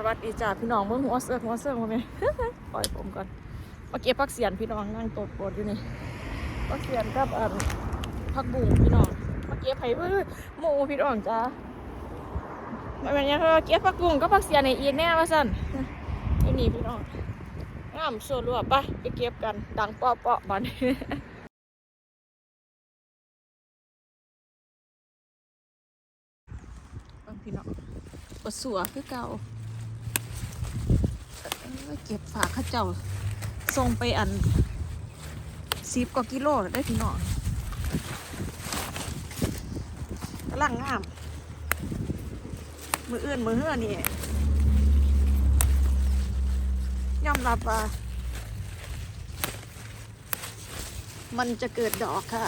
สวัสดีจ้าพี่น้องเบิ่งหัวเสือหัวเสือมาไหมปล่อยผมก่อนมาเก็บผักเสียนพี่น้องนั่งตดปวดอยู่นี่ผักเสียนกับอ่าผักบุ้งพี่น้องมาเก็บไผ่เพื่อหมูพี่น้องจ้าไม่เป็นยังเก็บผักบุ้งกับผักเสียนในอีกแน่ว่าสั่นอยู่นี่พี่น้องงามส่วนรวมไปไปเก็บกันดังเปาะเปาะบันพี่น้องปวดสัวคือเก่า เอ้ยเก็บฝากข้าเจ้าส่งไปอันสิบกว่ากิโลได้พี่น้องกำลังงาม มืออื่นมือเฮือนี่ยอมรับว่ามันจะเกิดดอกค่ะ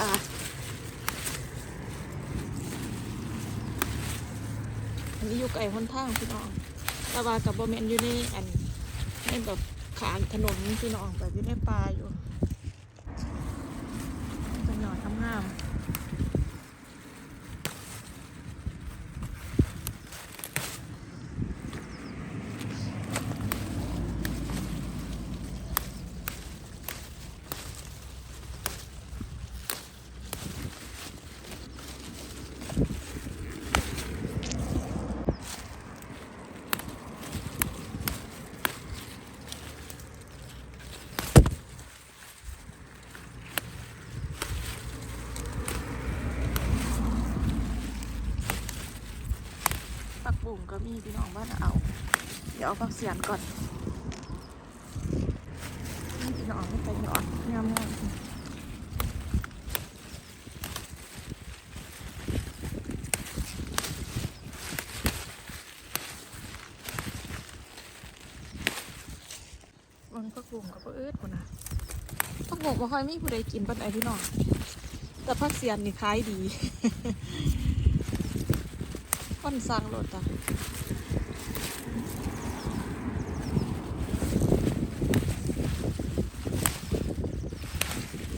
อันนี้อยู่ไกลคนทางพี่น้องต่ว่ากับโบแมนอยู่ในอัน นแบบขางถนนพี่น้องแบบอยู่ในป่าอยู่เป็นหน่อยทำงามปักบุ่งก็มี พี่น้องว่านเอา เดี๋ยวเอาปักเสียนก่อนนี่พี่น้องไม่ไปหยอดงามงามมันปักบุ่งกับปักเอิดคนนะปักบุ่งบ่ค่อยมีผู้ใดกินปันไหนพี่น้องแต่พักเสียนนี่ขายดี คนสั่งรถอะ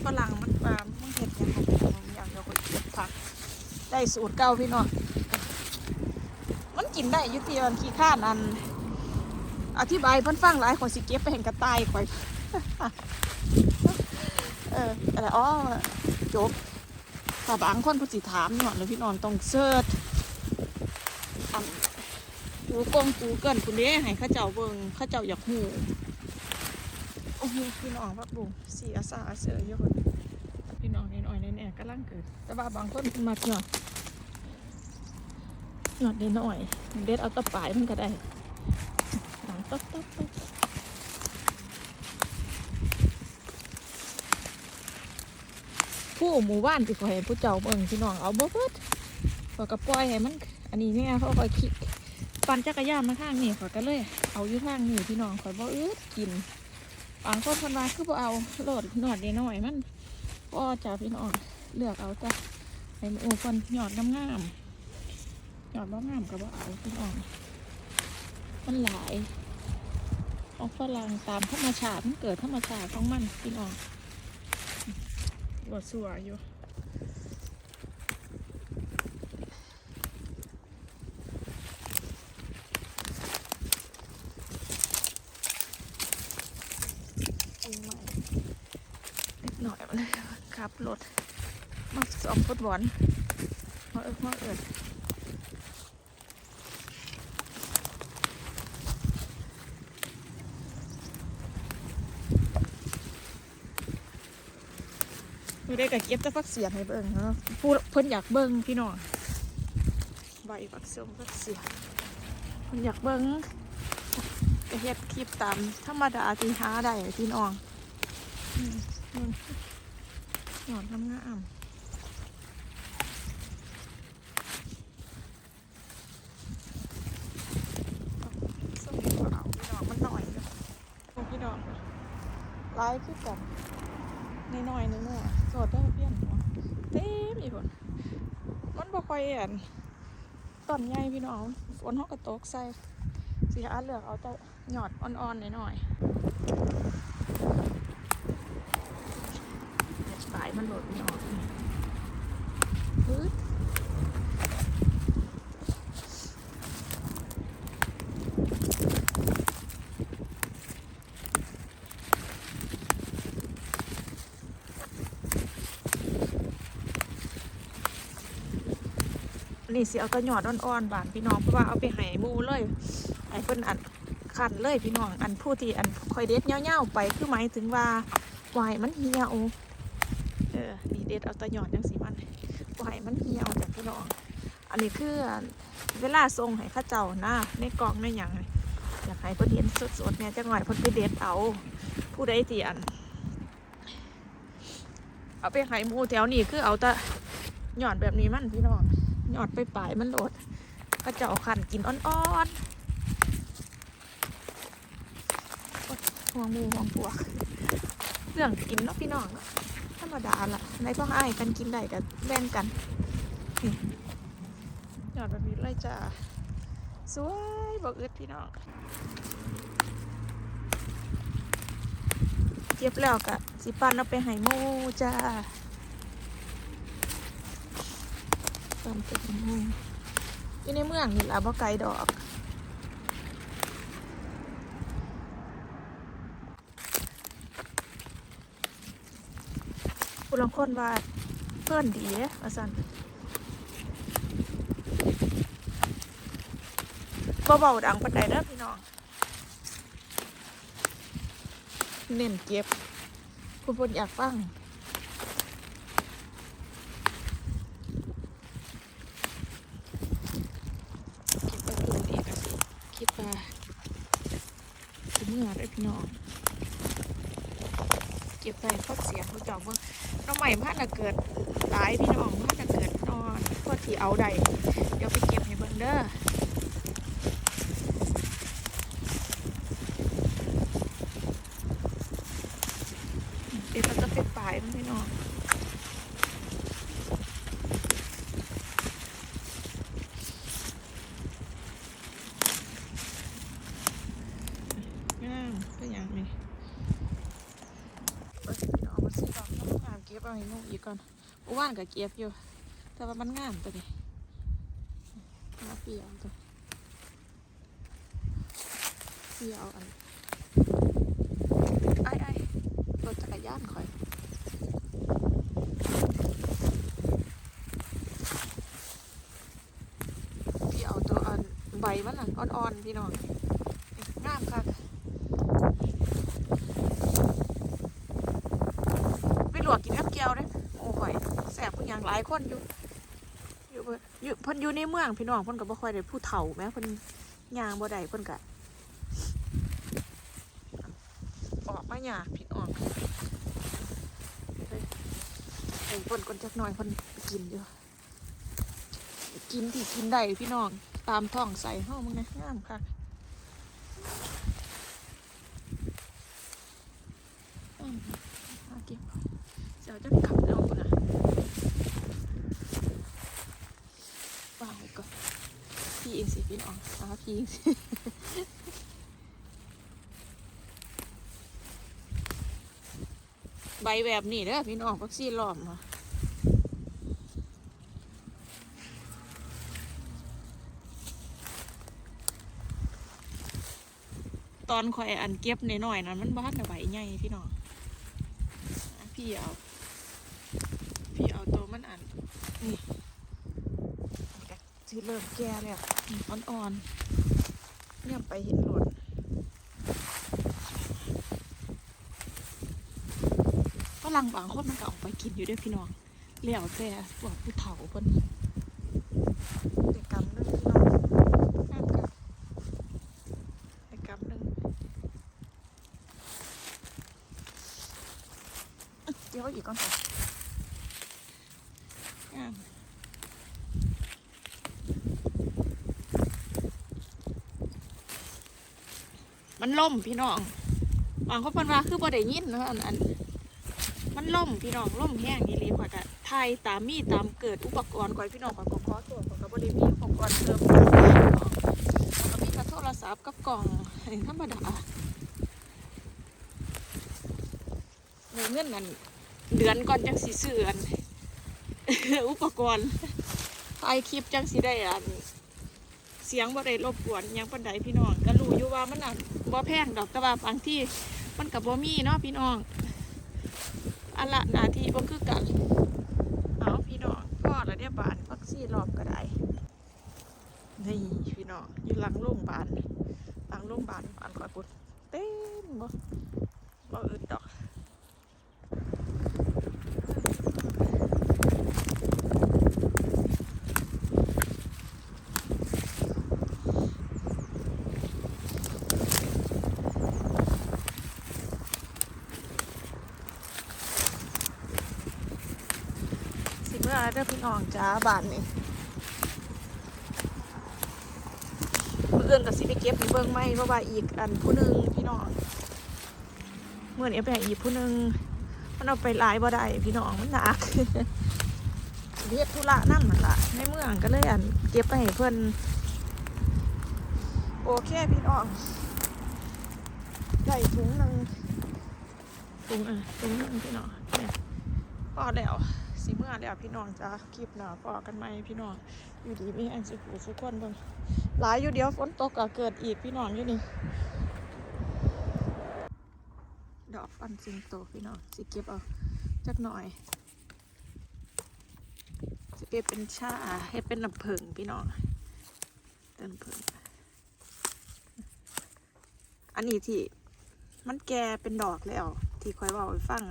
ฝรั่งมันปลามึงเห็ดยังไงผมอยากจะคนเก็บผัก ได้สูตรเก่าพี่น้องมันกินได้ยุติวันขี้ข้านอัน อธิบายเพิ่นฟังหลายคนสิเก็บไปเห็นกระต่ายข่อย เอออะไรอ๋อจบถ้าบางคนผู้สิถามเนาะแล้วพี่นองต้องเสิร์ชอัน กูกงกูเกินคุณเด้ให้ข้าเจ้าเบิ่งข้าเจ้าอยากหูโอ้โหพี่น้องพักบุงสีอาซาอาเสือเยอะคนพี่น้องนี่หน่อยแน่ๆกำลังเกิด แต่ว่าบางคนมักหยอดหยอดนิดหน่อย เด็ดเอาตะปายมันก็ได้ดังต๊อกต๊อกต๊อกผู้หมู่บ้านที่เขาเห็นผู้เจ้าเบิ่งพี่น้องเอาบ่เบิดขอกระปล่อยให้มัน อันนี้เนี่ยเขาคอยขี่ ปั่นจักรยานมาข้างนี่ขอยก็เลย เอาอยู่ข้างนี่พี่น้องขอยบ่อืดกินบางคนเพันว่าคือบ่เอาโหลดหนอดเดน้อยมันก็จะพี่น้องเลือกเอาจ้ะให้โอ้คนหยอดงามๆหยอดบ่งามก็บ่เอาพี่น้องมันหลายของฝรั่งตามธรรมชาติมันเกิดธรรมชาติของมันพี่น้องบดสัวอยู่ ปีใหม่เล็กหน่อยมาเลยขับร ถมาสอบฟุตบอลมาเอิกมาเอิดไม่ได้กับเก็บแต่ฟักเสียนให้เบิ่งเนาะผู้เพิ่นอยากเบิ่งพี่น้องใบฟักเสียงฟักเสียนเพิ่นอยากเบิ่งก็เฮ็ดคลิปตามธรรมดาที่หาได้พี่น้อง อืมนี่หยอดงามงามส้มเปล่าพี่น้องมันหน่อยเดียวโอ้พี่น้องลายคือกันนน้อยๆนึงอะสดได้เพี้ยนหัวเต็มอีกคนมันบ่ค่อยอันต้นใหญ่พี่น้องฝนเขาก็ตกใส่สีหาเลือกเอาแต่หยอดอ่อนๆหน่อยๆ สายมันหลุดไม่ออกปึ๊นี่สิเอากระหยอดอ่อนๆบานพี่น้องเพราะว่าเอาไปไห้มูเลยไอ้เพิ่นอันคันเลยพี่น้องอันผู้ที่อันคอยเด็ดเง่าๆไปคือหมายถึงว่า วายมันเหี่ยว ออนี่เด็ดเอาตะหยอดจังสิมันวายมันเหี่ยวจากพี่น้อง อันนี้คือเวลาส่งให้ข้าเจ้านะในกองในหยังอยากให้เพิ่นเห็นสดๆเนี่ยจังหน่อยเพิ่นไปเด็ดเอา ผู้ใดที่อันเอาไปให้หมูแถวนี้คือเอาต่หยอดแบบนี้มันพี่น้องหยอดไปปลายมันโหลดก็จะเอาขันกินอ่อนๆห่วงหมูห่วงพวก เรื่องกินเนาะพี่น้องเนาะ รรมดาละในพ่อให้กันกินได้กันแบ่งกันหยอดแบบนี้เลยจ้าสวยบอกอึดพี่น้องเก็บแล้วกะสิปันเอาไปให้มูจ้าปันไปให้หมูอยู่ในเมืองนี่ละบ่ไกลดอก ผู้ลางคนว่าเพื่อนดีเด้ว่าซั่นบ่เบาดังปานใดเด้อพี่น้อง เน้นเก็บ คุณพลอยากฟังเก็บไปปลูกอีกสิคิดว่าถึงเมื่อได้พี่น้อง เก็บไปพอดเสียงเขาเจ้าเบิ่ง น้องใหม่พันน่ะเกิดหลายพี่น้องพันน่ะเกิดนอนพอที่เอาใดเดี๋ยวไปเก็บให้เบิ่งเด้อ เดี๋ยวเราจะไปปลายมันพี่น้องงามก็อย่างนี้เอ้ยพี่น้องมาซื้อดอกน้ำงามเก็ บเอาให้นุ่งอีกก่อนเมื่อวานก็เก็บอยู่ แต่ว่ามันงามตัวนี้มาเปรี้ยวตัวเปรี้ยวอันไอ้ไอ้รถจักรยานคอยพี่เอาตัวอันใบมันอะอ่อนๆพี่น้องามค่ะไปหลวกกินกับเกี๊ยวเด้โอ้ข่อยแสบผู้อย่ายคนอยู่ อยู่เพิ่อยู่เพิ่นอยู่ในเมืองพี่น้องเพิ่นก็บ่ค่อยได้ผู้เฒ่าแม้เพิ่นย่างบ่ได้เพิ่นก็ออกมาหยาพี่น้องเฮ้ยไอ้เพิ่นคนจักหน่อยเพิ่นกินอยู่กินที่กินได้พี่น้องตามท้องใส่ห้องมึงไงงามค่ะเดี๋ยวจะกลับเอานะวางไว้ก่อน พี่เองสิพี่น้องหาพี่เองใบแบบนี้เด้อพี่น้องพักซี่ล้อมมาตอนคอยอันเก็บนหน่อยนั้นมันบ้านใบใหญ่พี่น้องพี่เอา พี่เอาตัวมันอันนี่ สิเริ่มแก่แล้วนี่อ่อนๆเนี่ยไปเห็นหลดฝรั่งบางคนมันก็ออกไปกินอยู่ด้วยพี่น้องแล้วแต่พวกผู้เฒ่าเพิ่นเด็กกำนึงพี่น้องงามค่ะเด็กกำนึงเดี๋ยวอีกก่อนค่ะงาม มันล่มพี่น้องบางคนเพิ่นว่าคือบ่ได้ยินนะอันอัน มันล่มพี่น้องล่มแห้งอีหลีข่อยก็ไทยตามมีตามเกิดอุปกรณ์ข่อยพี่น้องข่อยก็ขอตัวข่อยก็บ่ได้มีอุปกรณ์เสริมพี่น้องข่อยก็มีแต่โทรศัพท์กับกล่องให้ธรรมดาในเงินนั้นเดือนก่อนจังสีเสือนอุปกรณ์ถ่ายคลิปจังสีได้อันเสียงบ่ได้รบกวนยังปันใดพี่น้องก็รู้อยู่ว่ามันอะ บ่แพงดอกแต่ว่าบางที่มันกับบ่มีเนาะพี่น้องอันละนาทีบ่คือกันเอาพี่น้องพ่อละเนี่ยบานพักซี่รอบก็ได้นี่พี่น้องอยู่หลังโรงพยาบาลหลังโรงพยาบาลบานคอยปุ่นเต้นบ่บ่อึดดอก สิเมื่อเด้อพี่น้องจ้าบ้านนี่เมื่อเอื้อนกับสิไปเก็บไปเบิ่งไม่เพราะว่าอีกอันผู้หนึ่งพี่น้องเมื่อนี้เอาไปอีกผู้หนึ่งมันเอาไปลายบ่ได้พี่น้องมันหนักเรียกธุระนั่นนั่นล่ะในเมืองก็เลยอันเก็บไปให้เพิ่อนโอเคพี่น้องได้ถุงหนึ่งถุงอะถุงหนึ่งพี่น้องเนี่ยพอแล้ว สิเมื่อแล้วพี่น้องจ้าคลิปหนาพอกันไหมพี่น้องอยู่ดีมีอันสุขุสุขคนเบิ่งหลายอยู่เดียวฝนตกก็เกิดอีกพี่น้องอยู่นี่ดอกฟันสิงโตพี่น้องสิเก็บเอาจักหน่อยสิเก็บเป็นชาให้เป็นน้ำผึ้งพี่น้องเป็นน้ำผึ้งอันนี้ที่มันแก่เป็นดอกแล้ว ที่คอยบอกไปฟัง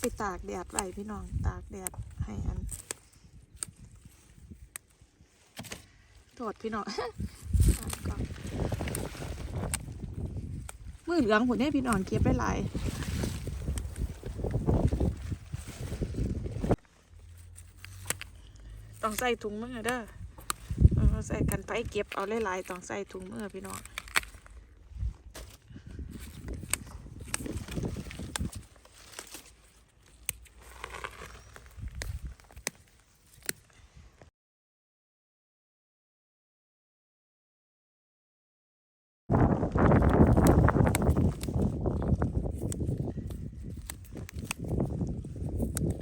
ไปตากแดดไว้พี่น้องตากแดดให้อันโทษพี่น้องก่อนมือเหลืองผลให้พี่น้องเก็บไปหลายต้องใส่ถุงมือเด้อใส่กันไปเก็บเอาหลายๆต้องใส่ถุงมือพี่น้อง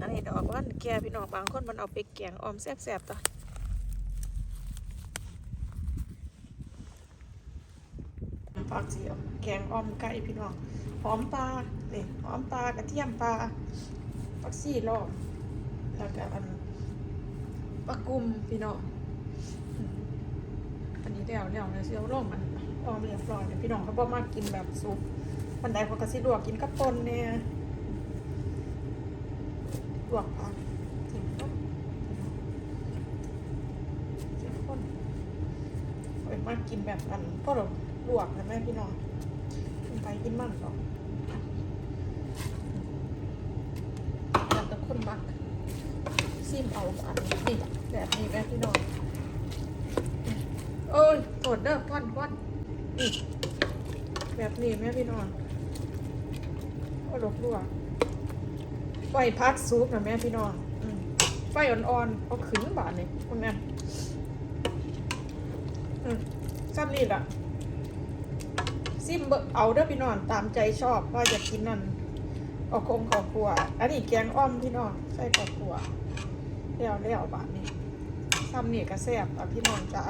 อันนี้ดอกว่าแกพี่น้อง บางคนมันเอาไปแกงออมแซ่บๆต่อผักสีแกงออมไก่พี่น้อง หอมปลาเนี่ยหอมปลากระเทียมปลาผักซี่รอบแล้วก็อันปลากุมพี่น้อง อันนี้แล้วแล้วนะเสียวร่มมันออมเรียบร้อยเนี่ยพี่น้องเขาบอกมากินแบบซุปมันได้เขาก็สิลวกกินกับปนเนี่ยลวกผักเข้มข้นเข้มข้นเอาไป มากินแบบอันก็เราลวกนะแม่พี่น้องกินไปกินมันหรอกแล้วแต่คนมักซิมเอาอันนี้แบบนี้แม่พี่น้องเอ้ยกดเด้อก้อนก้อนแบบนี้แม่พี่น้องก็ลวกลวกไฟพักซุปนะแม่พี่น้องไฟอ่อนๆเอาขึ้นบาทนี่คุณแม่อืม ซ้ำนี่ล่ะซิมเบงเอาเด้อพี่น้องตามใจชอบว่าจะกินนั่นเอาคงขอบครัว อันนี้แกงอ้อมพี่น้องใส่ขอบครัวแล้วแล้วบาทนี้ซ้ำนี่ก็แซ่บอะพี่น้องจ้า